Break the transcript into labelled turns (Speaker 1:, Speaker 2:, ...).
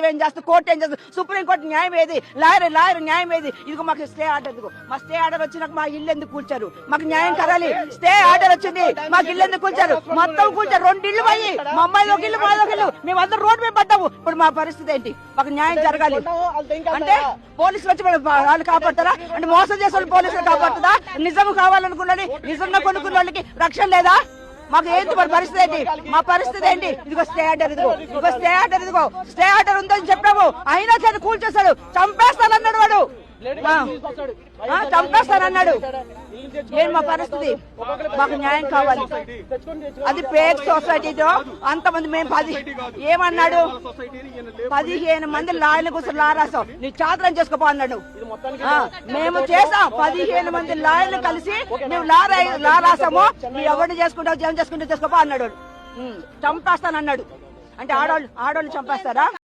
Speaker 1: ఏం చేస్తుంది? కోర్టు ఏం చేస్తుంది? సుప్రీం కోర్టు న్యాయం ఏది? లాయర్ లాయర్ న్యాయం ఏది? ఇదిగో మాకు స్టే ఆర్డర్ ఇదిగో. మా స్టే ఆర్డర్ వచ్చినాక మా ఇల్లు ఎందుకు కూల్చారు? మాకు న్యాయం కరాలి స్టే ఆర్డర్ వచ్చింది. మాకు ఇల్లు ఎందుకు కూల్చారు? మొత్తం కూల్చారు. రెండు ఇల్లు పోయి. మా అమ్మాయి ఒక ఇల్లు మా ఒక ఇల్లు. మేమందరం రోడ్డు మీద పడ్డాము. ఇప్పుడు మా పరిస్థితి ఏంటి? మాకు న్యాయం జరగాలి. అంటే పోలీసులు వచ్చి వాళ్ళు కాపాడతారా? అంటే మోసం చేసే వాళ్ళు పోలీసులు కాపాడుతుందా? నిజం కావాలనుకున్నది నిజంగా కొనుక్కున్న వాళ్ళకి రక్షణ లేదా? మాకు ఏంటి మరి పరిస్థితి ఏంటి? మా పరిస్థితి ఏంటి? ఇదిగో స్టే ఆర్డర్ ఇదిగో. ఇదిగో స్టే ఆర్డర్ ఇదిగో. స్టే ఆర్డర్ ఉందని చెప్పాము. అయినా సరే కూల్చేశాడు. చంపేస్తానన్నాడు వాడు. చంపేస్తానన్నాడు. ఏం మా పరిస్థితి? మాకు న్యాయం కావాలి. అది పేక్ సొసైటీతో అంతమంది మేము పది ఏమన్నాడు? పదిహేను మంది లాయర్ల కోసం లా రాసాం నీ చాతరం చేసుకోపో అన్నాడు. ఆ, మేము చేసాం పదిహేను మంది లాయర్లు కలిసి మేము లా రాయి- లా రాసాము నువ్వు ఎవరిని చేసుకుంటావు ఏం చేసుకుంటావు చేసుకోపో అన్నాడు. చంపేస్తానన్నాడు. అంటే ఆడవాళ్ళు ఆడవాళ్ళు చంపేస్తారా?